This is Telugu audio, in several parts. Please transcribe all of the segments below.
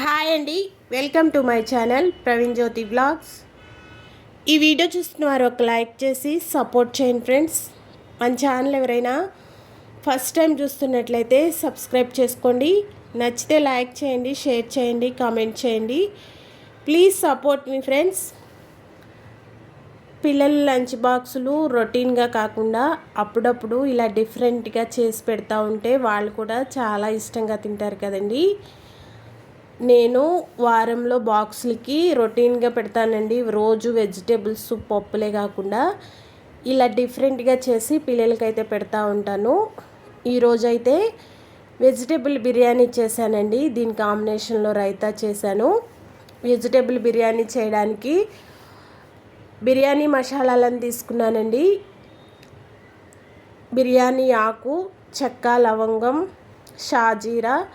హాయ్ అండి welcome to my channel Praveen Jyothi vlogs ఈ వీడియో చూస్తున్న వారు ఒక లైక్ చేసి సపోర్ట్ చేయండి ఫ్రెండ్స్. మన ఛానల్ ఎవరైనా ఫస్ట్ టైం చూస్తున్నట్లయితే సబ్స్క్రైబ్ చేసుకోండి. నచ్చితే లైక్ చేయండి షేర్ చేయండి కామెంట్ చేయండి. ప్లీజ్ సపోర్ట్ మీ ఫ్రెండ్స్. పిల్లల లంచ్ బాక్సులు రొటీన్గా కాకుండా అప్పుడప్పుడు ఇలా డిఫరెంట్గా చేసి పెడతా ఉంటే వాళ్ళు కూడా చాలా ఇష్టంగా తింటారు కదండీ. నేను వారంలో బాక్సులకి రొటీన్గా పెడతానండి. రోజు వెజిటేబుల్స్ పప్పులే కాకుండా ఇలా డిఫరెంట్గా చేసి పిల్లలకైతే పెడతా ఉంటాను. ఈరోజైతే వెజిటేబుల్ బిర్యానీ చేశానండి. దీని కాంబినేషన్లో రైతా చేశాను. వెజిటేబుల్ బిర్యానీ చేయడానికి బిర్యానీ మసాలాలను తీసుకున్నానండి. బిర్యానీ ఆకు చెక్క లవంగం షాజీరా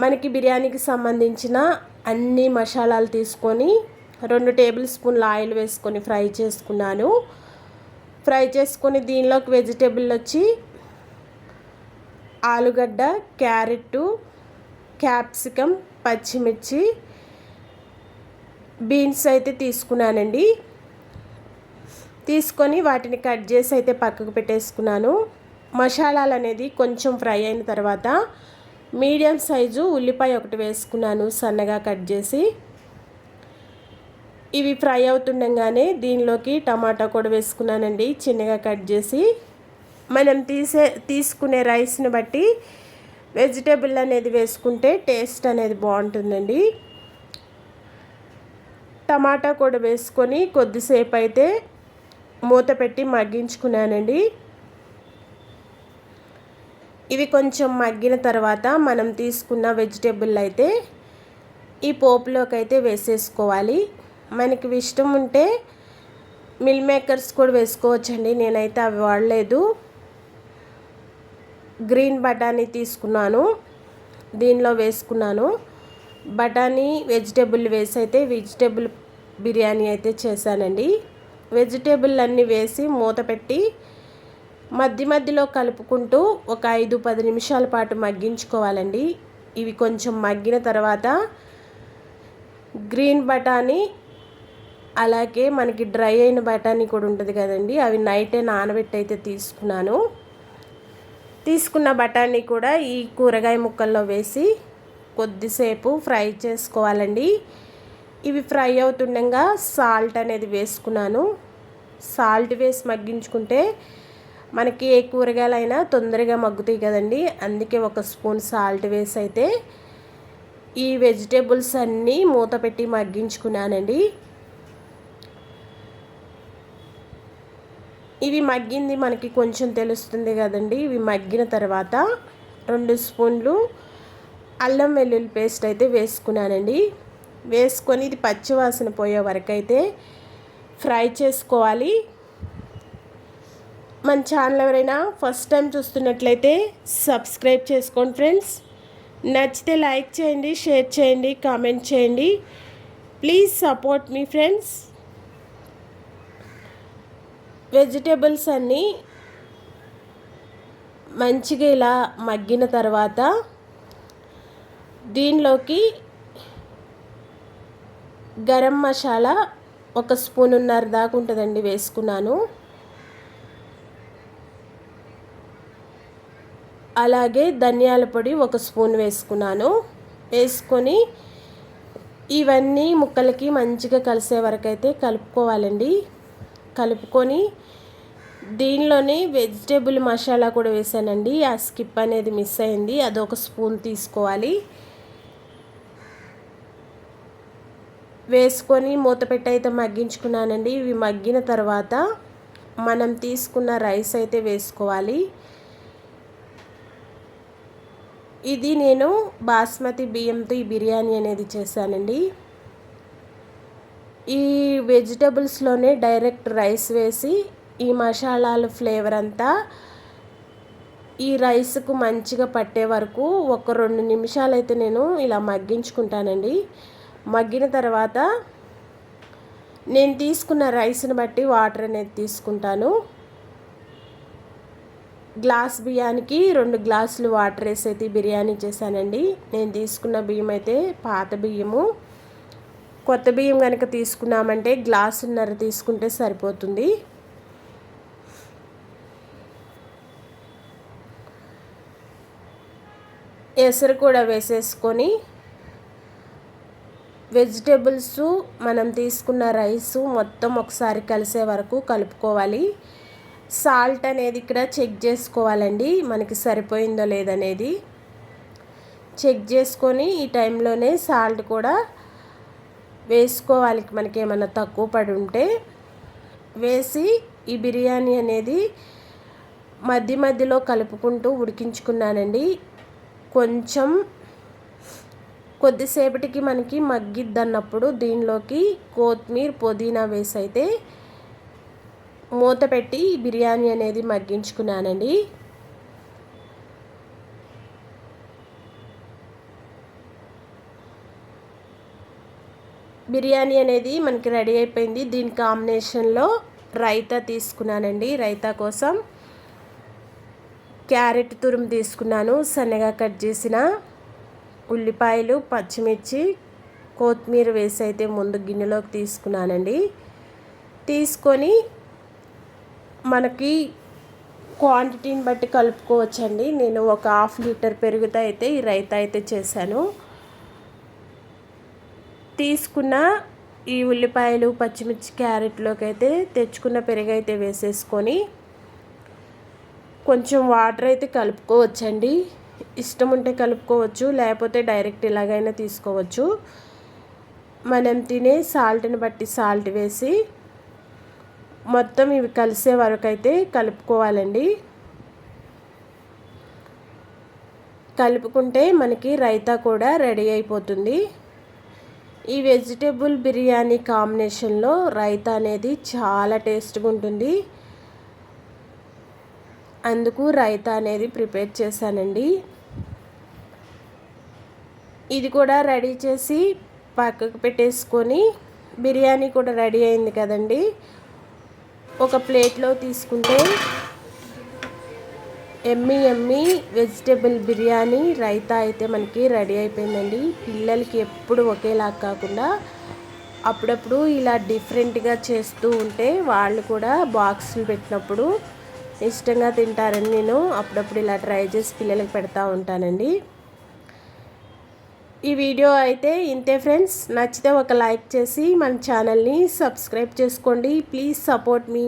మనకి బిర్యానీకి సంబంధించిన అన్ని మసాలాలు తీసుకొని రెండు టేబుల్ స్పూన్ల ఆయిల్ వేసుకొని ఫ్రై చేసుకున్నాను. ఫ్రై చేసుకొని దీనిలోకి వెజిటేబుల్ వచ్చి ఆలుగడ్డ క్యారెట్ క్యాప్సికమ్ పచ్చిమిర్చి బీన్స్ అయితే తీసుకున్నానండి. తీసుకొని వాటిని కట్ చేసి అయితే పక్కకు పెట్టేసుకున్నాను. మసాలాలు అనేది కొంచెం ఫ్రై అయిన తర్వాత మీడియం సైజు ఉల్లిపాయ ఒకటి వేసుకున్నాను సన్నగా కట్ చేసి. ఇవి ఫ్రై అవుతుండగానే దీనిలోకి టమాటా కూడా వేసుకున్నానండి చిన్నగా కట్ చేసి. మనం తీసే తీసుకునే రైస్ని బట్టి వెజిటేబుల్ అనేది వేసుకుంటే టేస్ట్ అనేది బాగుంటుందండి. టమాటా కూడా వేసుకొని కొద్దిసేపు అయితే మూత పెట్టి మగ్గించుకున్నానండి. ఇవి కొంచెం మగ్గిన తర్వాత మనం తీసుకున్న వెజిటేబుల్ అయితే ఈ పోపులోకి అయితే వేసేసుకోవాలి. మనకి ఇష్టం ఉంటే మిల్ మేకర్స్ కూడా వేసుకోవచ్చండి. నేనైతే అవి వాడలేదు. గ్రీన్ బఠానీ తీసుకున్నాను. దీనిలో వేసుకున్నాను. బఠానీ వెజిటేబుల్ వేసి అయితే వెజిటేబుల్ బిర్యానీ అయితే చేశానండి. వెజిటేబుల్ అన్నీ వేసి మూత పెట్టి మధ్య మధ్యలో కలుపుకుంటూ ఒక ఐదు పది నిమిషాల పాటు మగ్గించుకోవాలండి. ఇవి కొంచెం మగ్గిన తర్వాత గ్రీన్ బఠానీ అలాగే మనకి డ్రై అయిన బఠానీ కూడా ఉంటుంది కదండి. అవి నైటే నానబెట్టి అయితే తీసుకున్నాను. తీసుకున్న బఠానీ కూడా ఈ కూరగాయ ముక్కల్లో వేసి కొద్దిసేపు ఫ్రై చేసుకోవాలండి. ఇవి ఫ్రై అవుతుండగా సాల్ట్ అనేది వేసుకున్నాను. సాల్ట్ వేసి మగ్గించుకుంటే మనకి ఏ కూరగాయలైనా తొందరగా మగ్గుతాయి కదండి. అందుకే ఒక స్పూన్ సాల్ట్ వేసి అయితే ఈ వెజిటేబుల్స్ అన్నీ మూత పెట్టి మగ్గించుకున్నానండి. ఇవి మగ్గింది మనకి కొంచెం తెలుస్తుంది కదండి. ఇవి మగ్గిన తర్వాత రెండు స్పూన్లు అల్లం వెల్లుల్లి పేస్ట్ అయితే వేసుకున్నానండి. వేసుకొని ఇది పచ్చివాసన పోయే వరకు అయితే ఫ్రై చేసుకోవాలి. మన ఛానల్ ఎవరైనా ఫస్ట్ టైం చూస్తున్నట్లయితే సబ్స్క్రైబ్ చేసుకోండి ఫ్రెండ్స్ నచ్చితే లైక్ చేయండి షేర్ చేయండి కామెంట్ చేయండి. ప్లీజ్ సపోర్ట్ మీ ఫ్రెండ్స్ వెజిటేబుల్స్ అన్నీ మంచిగా ఇలా మగ్గిన తర్వాత దీనిలోకి గరం మసాలా ఒక స్పూన్ ఉన్నర దాకా ఉంటుందండి వేసుకున్నాను. అలాగే ధనియాల పొడి ఒక స్పూన్ వేసుకున్నాను. వేసుకొని ఇవన్నీ ముక్కలకి మంచిగా కలిసే వరకు అయితే కలుపుకోవాలండి. కలుపుకొని దీనిలోనే వెజిటేబుల్ మసాలా కూడా వేసానండి. ఆ స్కిప్ అనేది మిస్ అయింది. అదొక స్పూన్ తీసుకోవాలి. వేసుకొని మూత పెట్టి అయితే మగ్గించుకున్నానండి. ఇవి మగ్గిన తర్వాత మనం తీసుకున్న రైస్ అయితే వేసుకోవాలి. ఇది నేను బాస్మతి బియ్యంతో ఈ బిర్యానీ అనేది చేశానండి. ఈ వెజిటబుల్స్లోనే డైరెక్ట్ రైస్ వేసి ఈ మసాలాలు ఫ్లేవర్ అంతా ఈ రైస్కు మంచిగా పట్టే వరకు ఒక రెండు నిమిషాలు అయితే నేను ఇలా మగ్గించుకుంటానండి. మగ్గిన తర్వాత నేను తీసుకున్న రైస్ని బట్టి వాటర్ అనేది తీసుకుంటాను. గ్లాస్ బియ్యానికి రెండు గ్లాసులు వాటర్ వేసి అయితే బిర్యానీ చేశానండి. నేను తీసుకున్న బియ్యం అయితే పాత బియ్యము. కొత్త బియ్యం కనుక తీసుకున్నామంటే గ్లాసున్నర తీసుకుంటే సరిపోతుంది. ఎసరు కూడా వేసేసుకొని వెజిటేబుల్స్ మనం తీసుకున్న రైసు మొత్తం ఒకసారి కలిసే వరకు కలుపుకోవాలి. సాల్ట్ అనేది ఇక్కడ చెక్ చేసుకోవాలండి. మనకి సరిపోయిందో లేదనేది. చెక్ చేసుకొని ఈ టైంలోనే సాల్ట్ కూడా వేసుకోవాలి. మనకి ఏమైనా తక్కువ పడి ఉంటే. వేసి ఈ బిర్యానీ అనేది మధ్య మధ్యలో కలుపుకుంటూ ఉడికించుకున్నానండి. కొంచెం కొద్దిసేపటికి మనకి మగ్గిద్దన్నప్పుడు దీనిలోకి కొత్తిమీర పుదీనా వేసి అయితే మూత పెట్టి బిర్యానీ అనేది మగ్గించుకున్నానండి. బిర్యానీ అనేది మనకి రెడీ అయిపోయింది. దీని కాంబినేషన్లో రైతా తీసుకున్నానండి. రైతా కోసం క్యారెట్ తురుము తీసుకున్నాను. సన్నగా కట్ చేసిన ఉల్లిపాయలు పచ్చిమిర్చి కొత్తిమీర వేసి అయితే ముందు గిన్నెలోకి తీసుకున్నానండి. తీసుకొని మనకి క్వాంటిటీని బట్టి కలుపుకోవచ్చండి. నేను ఒక హాఫ్ లీటర్ పెరుగుతో అయితే ఈ రైతా అయితే చేశాను. తీసుకున్న ఈ ఉల్లిపాయలు పచ్చిమిర్చి క్యారెట్లోకి అయితే తెచ్చుకున్న పెరుగు అయితే వేసేసుకొని కొంచెం వాటర్ అయితే కలుపుకోవచ్చండి. ఇష్టం ఉంటే కలుపుకోవచ్చు లేకపోతే డైరెక్ట్ ఇలాగైనా తీసుకోవచ్చు. మనం తినే సాల్ట్ని బట్టి సాల్ట్ వేసి మొత్తం ఇవి కలిసే వరకు అయితే కలుపుకోవాలండి. కలుపుకుంటే మనకి రైతా కూడా రెడీ అయిపోతుంది. ఈ వెజిటేబుల్ బిర్యానీ కాంబినేషన్లో రైతా అనేది చాలా టేస్ట్గా ఉంటుంది. అందుకు రైతా అనేది ప్రిపేర్ చేశానండి. ఇది కూడా రెడీ చేసి పక్కకు పెట్టేసుకొని బిర్యానీ కూడా రెడీ అయింది కదండి. ఒక ప్లేట్లో తీసుకుంటే ఎమ్మి ఎమ్మి వెజిటేబుల్ బిర్యానీ రైతా అయితే మనకి రెడీ అయిపోయిందండి. పిల్లలకి ఎప్పుడు ఒకేలా కాకుండా అప్పుడప్పుడు ఇలా డిఫరెంట్గా చేస్తూ ఉంటే వాళ్ళు కూడా బాక్సులు పెట్టినప్పుడు ఇష్టంగా తింటారని నేను అప్పుడప్పుడు ఇలా ట్రై చేసి పిల్లలకి పెడతా ఉంటానండి. ఈ వీడియో అయితే ఇంతే ఫ్రెండ్స్. నచ్చితే ఒక లైక్ చేసి మన ఛానల్ని సబ్స్క్రైబ్ చేసుకోండి. Please support me.